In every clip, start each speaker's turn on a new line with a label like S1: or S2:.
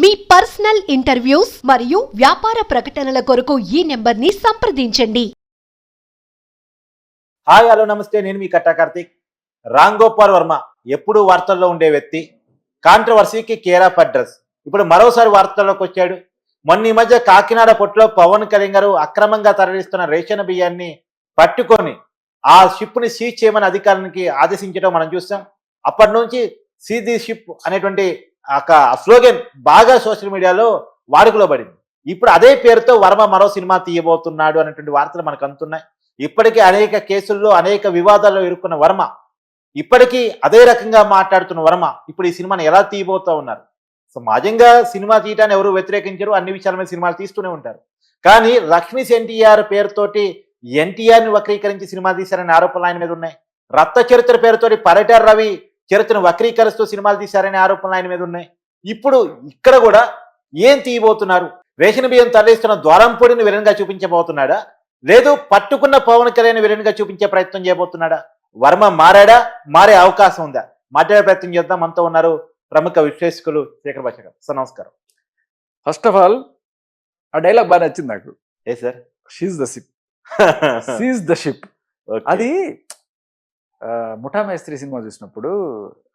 S1: మీ personal interviews మరియు వ్యాపార ప్రకటనల కొరకు ఈ నెంబర్ని సంప్రదించండి.
S2: హాయ్ హలో నమస్తే. నేను మీ కట్టా కార్తీక్. రామ్ గోపాల్ వర్మ ఎప్పుడు వార్తల్లో ఉండే వ్యక్తి. కాంట్రవర్సీకి కేరా ఆఫ్ అడ్రస్. ఇప్పుడు మరోసారి వార్తల్లోకి వచ్చాడు. మొన్న ఈ మధ్య కాకినాడ పొట్టులో పవన్ కళ్యాణ్ గారు అక్రమంగా తరలిస్తున్న రేషన్ బియ్యాన్ని పట్టుకొని ఆ షిప్ని సీజ్ చేయమని అధికారులకి ఆదేశించడం మనం చూస్తాం అప్పటి నుంచి సీ ది షిప్ అనేటువంటి ఒక స్లోగన్ బాగా సోషల్ మీడియాలో వాడుకలో పడింది. ఇప్పుడు అదే పేరుతో వర్మ మరో సినిమా తీయబోతున్నాడు అనేటువంటి వార్తలు మనకు అందుతున్నాయి. ఇప్పటికీ అనేక కేసుల్లో అనేక వివాదాల్లో ఇరుక్కున్న వర్మ ఇప్పటికీ అదే రకంగా మాట్లాడుతున్న వర్మ ఇప్పుడు ఈ సినిమాని ఎలా తీయబోతా ఉన్నారు? సమాజంగా సినిమా తీయటాన్ని ఎవరు వ్యతిరేకించరు అన్ని విషయాల మీద సినిమాలు తీస్తూనే ఉంటారు. కానీ లక్ష్మీస్ ఎన్టీఆర్ పేరుతోటి ఎన్టీఆర్ని వక్రీకరించి సినిమా తీశారనే ఆరోపణలు ఆయన మీద ఉన్నాయి. రక్త చరిత్ర పేరుతోటి పర్యటన రవి చరిత్రను వక్రీకరిస్తూ సినిమాలు తీశారనే ఆరోపణలు ఆయన మీద ఉన్నాయి. ఇప్పుడు ఇక్కడ కూడా ఏం తీయబోతున్నారు? రేషన్ బియ్యం తరలిస్తున్న ద్వారంపొడిని విలన్గా చూపించబోతున్నాడా? లేదు పట్టుకున్న పవన్ కళ్యాణ్ విలన్గా చూపించే ప్రయత్నం చేయబోతున్నాడా? వర్మ మారాడా? మారే అవకాశం ఉందా? మాట్లాడే ప్రయత్నం చేద్దాం. మనతో ఉన్నారు ప్రముఖ విశ్లేషకులు శేఖర్ భాష గారు. సార్ నమస్కారం.
S3: ఫస్ట్ ఆఫ్ ఆల్ ఆ డైలాగ్ బాగా నచ్చింది నాకు.
S2: ఏ sir?
S3: Seize the ship seize the ship అది ముఠా మేస్త్రి సినిమా చూసినప్పుడు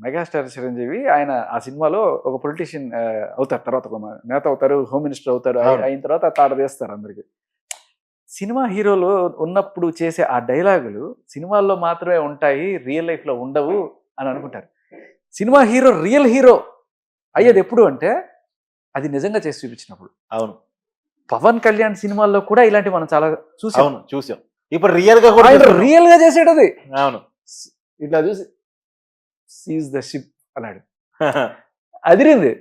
S3: మెగాస్టార్ చిరంజీవి ఆయన ఆ సినిమాలో ఒక పొలిటీషియన్ అవుతారు తర్వాత ఒక నేత అవుతారు హోమ్ మినిస్టర్ అవుతారు. అయిన తర్వాత తాట తీస్తారు అందరికి. సినిమా హీరోలు ఉన్నప్పుడు చేసే ఆ డైలాగులు సినిమాల్లో మాత్రమే ఉంటాయి రియల్ లైఫ్లో ఉండవు అని అనుకుంటారు. సినిమా హీరో రియల్ హీరో అయ్యేది ఎప్పుడు అంటే అది నిజంగా చేసి చూపించినప్పుడు.
S2: అవును.
S3: పవన్ కళ్యాణ్ సినిమాల్లో కూడా ఇలాంటివి మనం చాలా చూసాం.
S2: చూసాం. ఇప్పుడు
S3: రియల్గా. రియల్గా చేసేటది.
S2: అవును.
S3: ఇట్లా చూసి సీజ్ ద షిప్ అన్నాడు. అదిరింది.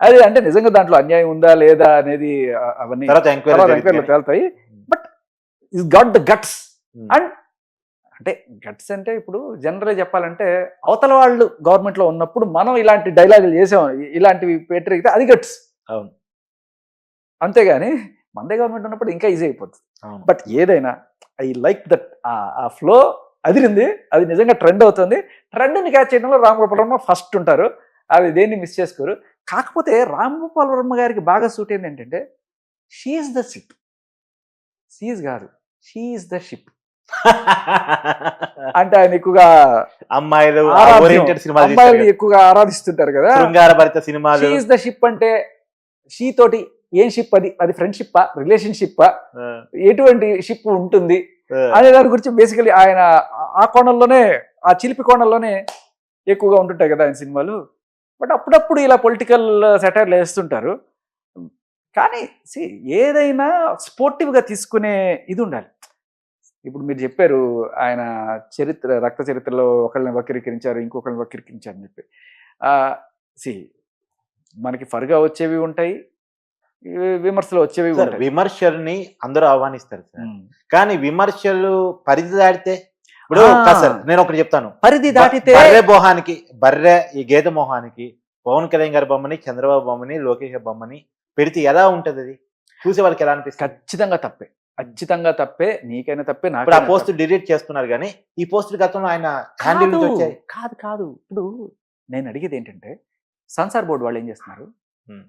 S3: అది అంటే నిజంగా దాంట్లో అన్యాయం ఉందా లేదా అనేది అవన్నీ ఎంక్వైరీలో తేలుతాయి. But is got the guts and అంటే గట్స్ అంటే ఇప్పుడు జనరల్ చెప్పాలంటే అవతల వాళ్ళు గవర్నమెంట్లో ఉన్నప్పుడు మనం ఇలాంటి డైలాగులు చేసాం ఇలాంటివి పెట్టరిగితే అది గట్స్
S2: అవును.
S3: అంతేగాని మందే గవర్నమెంట్ ఉన్నప్పుడు ఇంకా ఈజీ అయిపోతుంది బట్ ఏదైనా ఐ లైక్ దట్ ఆ ఫ్లో అదిరింది అది నిజంగా ట్రెండ్ అవుతుంది. ట్రెండ్ని క్యాచ్ చేయడంలో రామ్ గోపాల్ వర్మ ఫస్ట్ ఉంటారు. అది దేన్ని మిస్ చేసుకోరు. కాకపోతే రామ్ గోపాల్ వర్మ గారికి బాగా సూట్ అయింది ఏంటంటే షీఈస్ ద షిప్ షీఈస్ కాదు షీఈస్ ద షిప్ అంటే ఆయన ఎక్కువగా
S2: అమ్మాయిలు
S3: అమ్మాయిలు ఎక్కువగా ఆరాధిస్తుంటారు కదా.
S2: కదా. శృంగార భరిత సినిమాలు.
S3: షీఈస్ ద షిప్ అంటే షీ తోటి ఏం షిప్ అది? అది ఫ్రెండ్షిప్పా రిలేషన్షిప్పా
S2: ఆ,
S3: ఎటువంటి షిప్ ఉంటుంది? అనే దాని గురించి బేసికలీ ఆయన ఆ కోణంలోనే ఆ చిలిపి కోణంలోనే ఎక్కువగా ఉంటుంటాయి కదా ఆయన సినిమాలు. బట్ అప్పుడప్పుడు ఇలా పొలిటికల్ సెటైర్లు వేస్తుంటారు. కానీ సి ఏదైనా స్పోర్టివ్గా తీసుకునే ఇది ఉండాలి. ఇప్పుడు మీరు చెప్పారు ఆయన చరిత్ర రక్త చరిత్రలో ఒకళ్ళని వక్రీకరించారు ఇంకొకరిని వక్రీకరించారు అని చెప్పి. సి మనకి ఫర్గా వచ్చేవి ఉంటాయి విమర్శలు వచ్చేవి
S2: విమర్శల్ని అందరూ ఆహ్వానిస్తారు సార్. కానీ విమర్శలు పరిధి దాటితే ఇప్పుడు సార్ నేను ఒకటి చెప్తాను.
S3: పరిధి దాటితే
S2: బర్రె మోహానికి బర్రె ఈ గేదె మోహానికి పవన్ కళ్యాణ్ గారి బొమ్మని చంద్రబాబు బొమ్మని లోకేష్ బొమ్మని పెడితే ఎలా ఉంటది అది? చూసే వాళ్ళకి ఎలా అనిపిస్తుంది?
S3: ఖచ్చితంగా తప్పే. ఖచ్చితంగా తప్పే. నీకైనా తప్పే నాకు
S2: ఆ పోస్ట్ డిలీట్ చేస్తున్నారు కానీ ఈ పోస్ట్ గతంలో ఆయన హ్యాండిల్
S3: కాదు కాదు ఇప్పుడు నేను అడిగేది ఏంటంటే సెన్సార్ బోర్డు వాళ్ళు ఏం చేస్తున్నారు.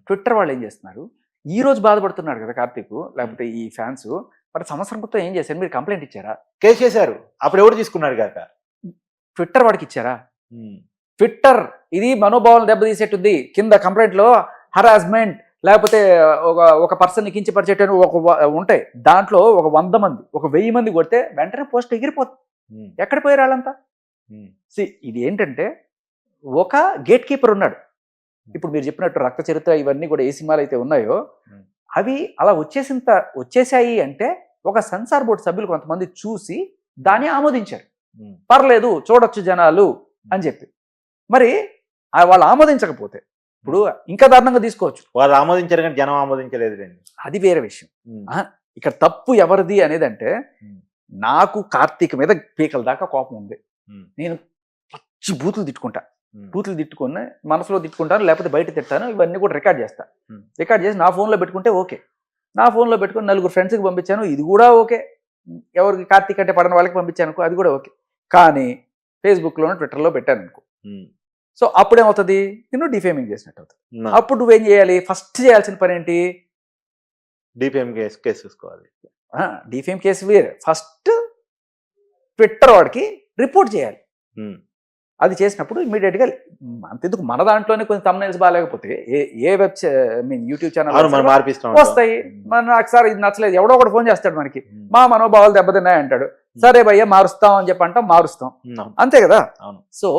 S3: ట్విట్టర్ వాళ్ళు ఏం చేస్తున్నారు? ఈ రోజు బాధపడుతున్నాడు కదా కార్తీక్ లేకపోతే ఈ ఫ్యాన్స్. మరి సంవత్సరం క్రితం ఏం చేశారు? మీరు కంప్లైంట్ ఇచ్చారా?
S2: కేసు చేశారు. అప్పుడు ఎవరు తీసుకున్నాడు కాక?
S3: ట్విట్టర్ వాడికి ఇచ్చారా? ట్విట్టర్ ఇది మనోభావాలను దెబ్బతీసేటుంది కింద కంప్లైంట్లో హరాస్మెంట్ లేకపోతే ఒక ఒక పర్సన్ కించపరిచేట ఒక ఉంటాయి. దాంట్లో ఒక వంద మంది ఒక వెయ్యి మంది కొడితే వెంటనే పోస్ట్ ఎగిరిపోతుంది ఎక్కడ పోయారు వాళ్ళంతా? ఇది ఏంటంటే ఒక గేట్ కీపర్ ఉన్నాడు. ఇప్పుడు మీరు చెప్పినట్టు రక్త చరిత్ర ఇవన్నీ కూడా ఏ సినిమాలు అయితే ఉన్నాయో
S2: Hmm.
S3: అవి అలా వచ్చేసింత వచ్చేసాయి అంటే ఒక సెన్సార్ బోర్డు సభ్యులు కొంతమంది చూసి దాన్ని ఆమోదించారు. పర్లేదు చూడొచ్చు జనాలు అని చెప్పి. మరి వాళ్ళు ఆమోదించకపోతే ఇప్పుడు ఇంకా దారుణంగా తీసుకోవచ్చు.
S2: వాళ్ళు ఆమోదించారు కానీ జనం ఆమోదించలేదు
S3: అది వేరే విషయం. ఇక్కడ తప్పు ఎవరిది అనేది అంటే
S2: Hmm.
S3: నాకు కార్తీక్ మీద పీకల దాకా కోపం ఉంది.
S2: Hmm.
S3: నేను పచ్చి బూతులు తిట్టుకుంటా. బూతులు తిట్టుకుని మనసులో తిట్టుకుంటాను లేకపోతే బయట తిట్టాను ఇవన్నీ కూడా రికార్డ్ చేస్తా.
S2: Hmm.
S3: రికార్డ్ చేసి నా ఫోన్లో పెట్టుకుంటే ఓకే. నా ఫోన్లో పెట్టుకుని నలుగురు ఫ్రెండ్స్కి పంపించాను ఇది కూడా ఓకే. ఎవరికి కార్తీక్ అంటే పడని వాళ్ళకి పంపించాను అది కూడా ఓకే. కానీ ఫేస్బుక్లోనో ట్విట్టర్లో పెట్టాను అనుకో. సో అప్పుడు ఏమవుతుంది నిన్ను డిఫేమింగ్ చేసినట్టు అవుతుంది. అప్పుడు నువ్వేం చేయాలి? ఫస్ట్ చేయాల్సిన పని ఏంటి?
S2: డిపిఎం కేసు కేసు చూసుకోవాలి.
S3: డిఫేమ్ కేసు వేరే. ఫస్ట్ ట్విట్టర్ వాడికి రిపోర్ట్ చేయాలి. అది చేసినప్పుడు ఇమీడియట్గా అంతెందుకు మన దాంట్లోనే కొన్ని తమ్నైల్స్ బాగాలేకపోతే ఏ ఏ వెబ్ మీన్ యూట్యూబ్ ఛానల్. వస్తాయి. మన నాకు సార్ ఇది నచ్చలేదు ఎవడో ఒకటి ఫోన్ చేస్తాడు మనకి. మా. మనోభావాలు దెబ్బతిన్నాయి అంటాడు. సరే భయ్య మారుస్తాం అని చెప్పి అంటాం మారుస్తాం. అంతే కదా. సో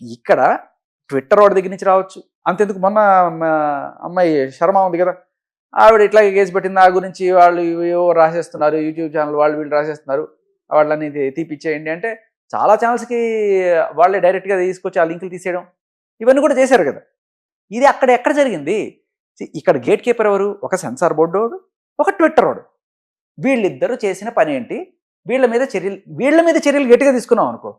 S3: ఇక్కడ ట్విట్టర్ వాడి దగ్గర నుంచి రావచ్చు. అంతెందుకు మొన్న మా అమ్మాయి శర్మ ఉంది కదా? ఆవిడ ఇట్లాగే కేసు పెట్టింది నా గురించి వాళ్ళు ఏవో రాసేస్తున్నారు యూట్యూబ్ ఛానల్ వాళ్ళు వీళ్ళు రాసేస్తున్నారు వాళ్ళని తీపిచ్చేయండి అంటే చాలా ఛానల్స్కి వాళ్ళే డైరెక్ట్గా తీసుకొచ్చి ఆ లింకులు తీసేయడం ఇవన్నీ కూడా చేశారు కదా. ఇది అక్కడ ఎక్కడ జరిగింది? ఇక్కడ గేట్ కీపర్ ఎవరు? ఒక సెన్సార్ బోర్డు వాడు ఒక ట్విట్టర్ వాడు. వీళ్ళిద్దరూ చేసిన పని ఏంటి? వీళ్ళ మీద చర్యలు వీళ్ళ మీద చర్యలు గట్టిగా తీసుకున్నాం అనుకో.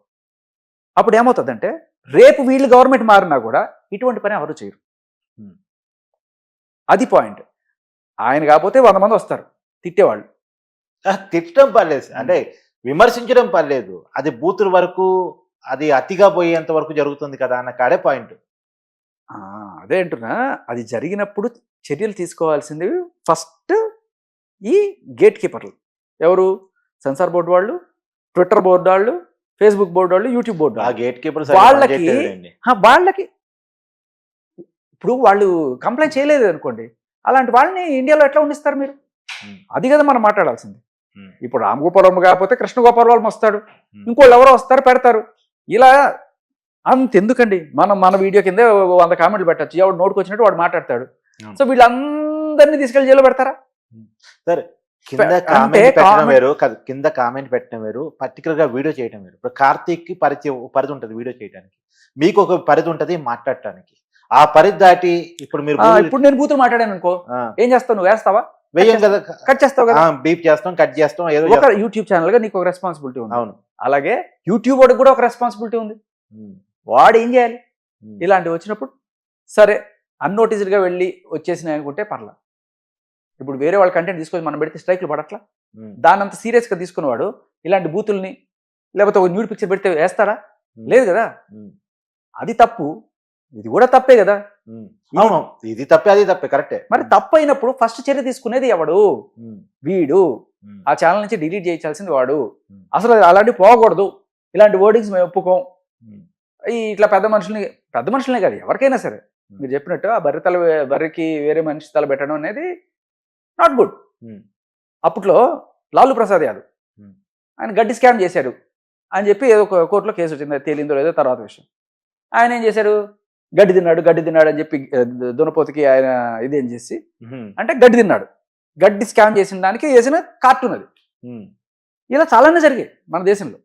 S3: అప్పుడు ఏమవుతుందంటే రేపు వీళ్ళు గవర్నమెంట్ మారినా కూడా ఇటువంటి పని ఎవరు చేయరు. అది పాయింట్. ఆయన కాకపోతే వంద మంది వస్తారు తిట్టేవాళ్ళు.
S2: తిట్టడం పర్లేదు. అంటే విమర్శించడం పర్లేదు. అది బూతుల వరకు అది అతిగా పోయేంత వరకు జరుగుతుంది కదా అన్న కాడే పాయింట్.
S3: ఆ, అదే అంటున్నా. అది జరిగినప్పుడు చర్యలు తీసుకోవాల్సింది ఫస్ట్ ఈ గేట్ కీపర్లు. ఎవరు? సెన్సార్ బోర్డు వాళ్ళు ట్విట్టర్ బోర్డు వాళ్ళు ఫేస్బుక్ బోర్డు వాళ్ళు యూట్యూబ్ బోర్డు.
S2: గేట్ కీపర్
S3: వాళ్ళకి- వాళ్ళకి ఇప్పుడు వాళ్ళు కంప్లైంట్ చేయలేదు అనుకోండి. అలాంటి వాళ్ళని ఇండియాలో ఎట్లా ఉండిస్తారు మీరు. అది కదా మనం మాట్లాడాల్సింది. ఇప్పుడు రామ్ గోపాల్ వర్మ కాకపోతే కృష్ణ గోపాల్ వర్మ వస్తాడు. ఇంకోళ్ళు ఎవరో వస్తారు పెడతారు. ఇలా అంత ఎందుకండి మనం మన వీడియో కింద వంద కామెంట్లు పెట్టచ్చు. ఎవడు నోటుకు వచ్చినట్టు వాడు మాట్లాడతాడు. సో వీళ్ళందరినీ తీసుకెళ్ళి జైల్లో పెడతారా?
S2: సరే కింద కామెంట్ పెట్టడం వేరు కాదు కింద కామెంట్ పెట్టడం వేరు పర్టికులర్గా వీడియో చేయడం వేరు. ఇప్పుడు కార్తీక్కి పరిచయం పరిధి ఉంటుంది వీడియో చేయడానికి. మీకు ఒక పరిధి ఉంటది మాట్లాడటానికి. ఆ పరిధి దాటి ఇప్పుడు మీరు
S3: ఇప్పుడు నేను బూతులు మాట్లాడాను అనుకో. ఏం చేస్తావు? నువ్వు వేస్తావా?
S2: కదా.
S3: కట్ చేస్తావు కదా.
S2: బీప్ చేస్తాం కట్ చేస్తాం ఏదో
S3: ఒక. యూట్యూబ్ ఛానల్గా నీకు ఒక రెస్పాన్సిబిలిటీ ఉంది.
S2: అవును.
S3: అలాగే యూట్యూబ్ వాడికి కూడా ఒక రెస్పాన్సిబిలిటీ ఉంది. వాడు ఏం చేయాలి? ఇలాంటివి వచ్చినప్పుడు సరే అన్నోటిస్డ్గా వెళ్ళి వచ్చేసినాయి అనుకుంటే పర్లా. ఇప్పుడు వేరే వాళ్ళ కంటెంట్ తీసుకొని మనం పెడితే స్ట్రైక్లు పడట్లా? దాన్ని అంత సీరియస్గా తీసుకున్నవాడు ఇలాంటి బూతుల్ని లేకపోతే ఒక న్యూడ్ పిక్చర్ పెడితే వేస్తారా లేదు కదా. అది తప్పు. ఇది కూడా తప్పే కదా.
S2: అవును ఇది తప్పే అది తప్పే కరెక్టే.
S3: మరి తప్పు అయినప్పుడు ఫస్ట్ చర్య తీసుకునేది ఎవడు? వీడు. ఆ ఛానల్ నుంచి డిలీట్ చేయించాల్సింది వాడు. అసలు అలాంటివి పోకూడదు. ఇలాంటి వర్డింగ్స్ మేము ఒప్పుకోం. ఇట్లా పెద్ద మనుషుల్ని పెద్ద మనుషులనే కాదు ఎవరికైనా సరే. మీరు చెప్పినట్టు ఆ బర్రె తల బర్రెకి వేరే మనిషి తల పెట్టడం అనేది నాట్ గుడ్ అప్పట్లో లాలు ప్రసాద్ యాదవ్. ఆయన గడ్డి స్కామ్ చేశారు అని చెప్పి ఏదో ఒక కోర్టులో కేసు వచ్చింది తేలిందో లేదో తర్వాత విషయం. ఆయన ఏం చేశారు గడ్డి తిన్నాడు గడ్డి తిన్నాడు అని చెప్పి దునపోతుకి ఆయన ఇదేం చేసి అంటే గడ్డి తిన్నాడు. గడ్డి స్కామ్ చేసిన దానికి వేసిన కార్టూన్ అది. ఇలా చాలానే జరిగాయి మన దేశంలో.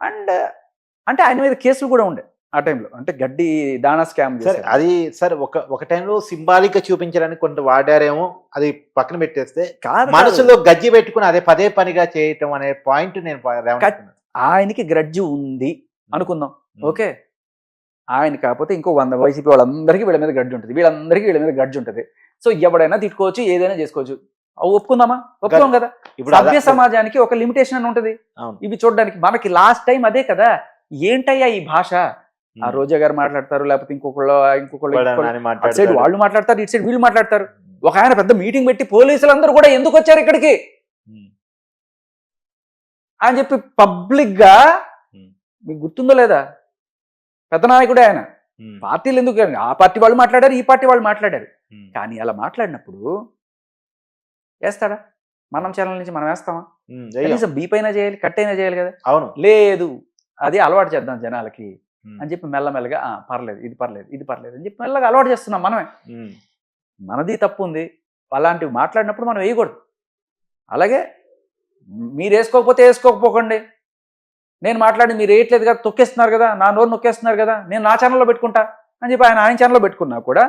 S3: అండ్ అంటే ఆయన మీద కేసులు కూడా ఉండే ఆ టైంలో. అంటే గడ్డి దాణా స్కామ్
S2: సరే అది సరే ఒక ఒక టైంలో సింబాలిక్గా చూపించడానికి కొంత వాడారేమో అది పక్కన పెట్టేస్తే మనసులో గజ్జి పెట్టుకుని అదే పదే పనిగా చేయటం అనే పాయింట్ నేను.
S3: ఆయనకి గ్రడ్జి ఉంది అనుకుందాం. ఓకే? ఆయన కాకపోతే ఇంకో వంద వైసీపీ వాళ్ళందరికీ వీళ్ళ మీద గడ్డి ఉంటుంది. వీళ్ళందరికీ వీళ్ళ మీద గడ్డి ఉంటుంది. సో ఎవడైనా తిట్టుకోవచ్చు ఏదైనా చేసుకోవచ్చు. అవి ఒప్పుకుందామా? ఒప్పుకోం కదా.
S2: ఇప్పుడు
S3: సభ్య సమాజానికి ఒక లిమిటేషన్ అని ఉంటుంది. ఇవి చూడడానికి మనకి లాస్ట్ టైం అదే కదా. ఏంటయ్యా ఈ భాష? ఆ. రోజా గారు మాట్లాడతారు లేకపోతే ఇంకొకళ్ళు ఇంకొకళ్ళు అటు సైడ్. వాళ్ళు మాట్లాడతారు ఇటు సైడ్ వీళ్ళు మాట్లాడతారు. ఒక ఆయన పెద్ద మీటింగ్ పెట్టి పోలీసులందరూ కూడా ఎందుకు వచ్చారు ఇక్కడికి. అని చెప్పి
S2: పబ్లిక్గా.
S3: మీకు గుర్తుందో లేదా? పెద్ద నాయకుడే ఆయన. పార్టీలు ఎందుకు ఆ పార్టీ వాళ్ళు మాట్లాడారు ఈ పార్టీ వాళ్ళు మాట్లాడారు. కానీ అలా మాట్లాడినప్పుడు వేస్తాడా? మనం ఛానల్ నుంచి మనం వేస్తామా. కనీసం బీప్ అయినా చేయాలి కట్ అయినా చేయాలి కదా?
S2: అవును.
S3: లేదు. అది అలవాటు చేద్దాం జనాలకి. అని చెప్పి మెల్లమెల్లగా "ఆ, పర్లేదు ఇది పర్లేదు ఇది పర్లేదు అని చెప్పి మెల్లగా అలవాటు చేస్తున్నాం మనమే. మనది తప్పు ఉంది అలాంటివి మాట్లాడినప్పుడు మనం వేయకూడదు. అలాగే మీరు వేసుకోకపోతే వేసుకోకపోకండి. నేను మాట్లాడి మీరు వేయట్లేదు కదా తొక్కేస్తున్నారు కదా నా నోరు నొక్కేస్తున్నారు కదా నేను నా ఛానల్లో పెట్టుకుంటా అని చెప్పి ఆయన ఆయన ఛానల్లో పెట్టుకున్నా కూడా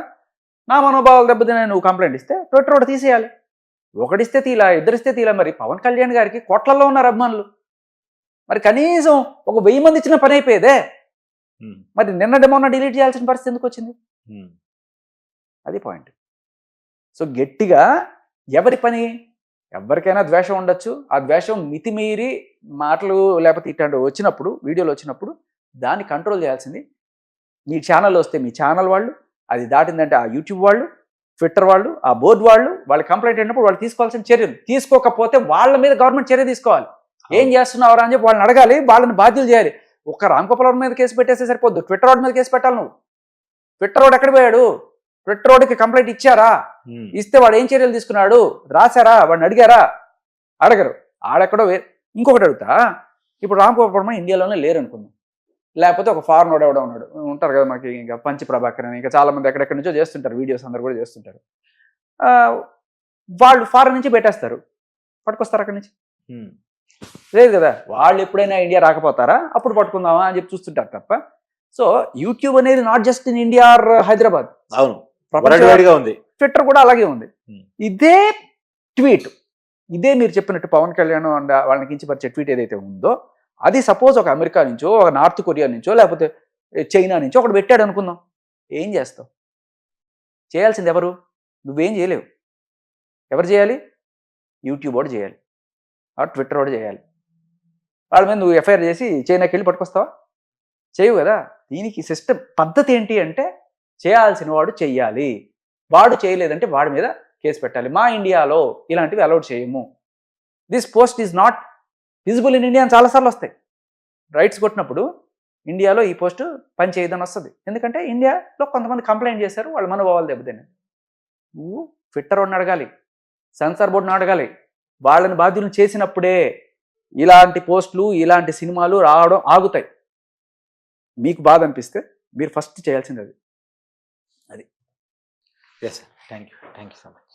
S3: నా మనోభావాలు దెబ్బతిన నువ్వు కంప్లైంట్ ఇస్తే ట్విట్టర్ ఒకటి తీసేయాలి. ఒకటిస్తే తీలా ఇద్దరిస్తే తీలా మరి పవన్ కళ్యాణ్ గారికి కోట్లల్లో ఉన్నారు అభిమానులు. మరి కనీసం ఒక వెయ్యి మంది ఇచ్చిన పని అయిపోయేదే. మరి నిన్నటి మొన్న డిలీట్ చేయాల్సిన పరిస్థితి ఎందుకు వచ్చింది. అది పాయింట్ సో గట్టిగా ఎవరి పని? ఎవరికైనా ద్వేషం ఉండొచ్చు. ఆ ద్వేషం మితిమీరి మాటలు లేకపోతే ఇట్లాంటివి వచ్చినప్పుడు వీడియోలు వచ్చినప్పుడు దాన్ని కంట్రోల్ చేయాల్సింది. మీ ఛానల్ వస్తే మీ ఛానల్ వాళ్ళు అది దాటిందంటే ఆ యూట్యూబ్ వాళ్ళు ట్విట్టర్ వాళ్ళు ఆ బోర్డు వాళ్ళు వాళ్ళు కంప్లైంట్ అయినప్పుడు వాళ్ళు తీసుకోవాల్సిన చర్యలు. తీసుకోకపోతే వాళ్ళ మీద గవర్నమెంట్ చర్య తీసుకోవాలి. ఏం చేస్తున్నావు అని చెప్పి వాళ్ళని అడగాలి వాళ్ళని బాధ్యులు చేయాలి. ఒక రాంగోపాల్ వర్మ మీద కేసు పెట్టేస్తే సరిపోద్దు. ట్విట్టర్ వాడి మీద కేసు పెట్టాలి నువ్వు. ట్విట్టర్ వాడు ఎక్కడ పోయాడు? ట్విట్టర్ వాడికి కంప్లైంట్ ఇచ్చారా. ఇస్తే వాడు ఏం చర్యలు తీసుకున్నాడు? రాశారా? వాడిని అడిగారా? అడగరు. ఆడెక్కడో ఇంకొకటి అడుగుతా. ఇప్పుడు రామ్ గోపాల్ వర్మ ఇండియాలోనే లేరు అనుకుందాం లేకపోతే ఒక ఫారెన్ వాడు ఎవడో ఉన్నాడు. ఉంటారు కదా మనకి ఇంకా పంచి ప్రభాకర్ అని ఇంకా చాలా మంది ఎక్కడెక్కడి నుంచో చేస్తుంటారు వీడియోస్ అందరు కూడా చేస్తుంటారు. వాళ్ళు ఫారెన్ నుంచి పెట్టేస్తారు. పట్టుకొస్తారు అక్కడి నుంచి. లేదు కదా. వాళ్ళు ఎప్పుడైనా ఇండియా రాకపోతారా? అప్పుడు పట్టుకుందామా అని చెప్పి చూస్తుంటారు తప్ప. సో యూట్యూబ్ అనేది not just in India or Hyderabad.
S2: అవును. ఉంది.
S3: ట్విట్టర్ కూడా అలాగే ఉంది. ఇదే ట్వీట్. ఇదే మీరు చెప్పినట్టు పవన్ కళ్యాణ్ అండ్ వాళ్ళని కించపరిచే ట్వీట్ ఏదైతే ఉందో అది సపోజ్ ఒక అమెరికా నుంచో ఒక నార్త్ కొరియా నుంచో లేకపోతే చైనా నుంచో ఒకటి పెట్టాడు అనుకుందాం. ఏం చేస్తావు? చేయాల్సింది ఎవరు? నువ్వేం చేయలేవు. ఎవరు చేయాలి? యూట్యూబ్ వాడు చేయాలి. ట్విట్టర్ వాడు చేయాలి. వాళ్ళ మీద నువ్వు ఎఫ్ఐఆర్ చేసి చైనాకి వెళ్ళి పట్టుకొస్తావా? చేయవు కదా. దీనికి సిస్టమ్ పద్ధతి ఏంటి అంటే చేయాల్సిన వాడు చెయ్యాలి. వాడు చేయలేదంటే వాడి మీద కేసు పెట్టాలి. మా ఇండియాలో ఇలాంటివి అలౌడ్ చేయము. This post is not visible in India అని చాలాసార్లు వస్తాయి. రైట్స్ కొట్టినప్పుడు ఇండియాలో ఈ పోస్ట్ పనిచేయదని వస్తుంది. ఎందుకంటే ఇండియాలో కొంతమంది కంప్లైంట్ చేశారు వాళ్ళ మనోభావాలు దెబ్బతిని నువ్వు ఫిట్టర్ వాడిని అడగాలి సెన్సార్ బోర్డుని అడగాలి. వాళ్ళని బాధ్యులను చేసినప్పుడే ఇలాంటి పోస్టులు ఇలాంటి సినిమాలు రావడం ఆగుతాయి. మీకు బాధ అనిపిస్తే మీరు ఫస్ట్ చేయాల్సింది అది.
S2: Yes thank you thank you so much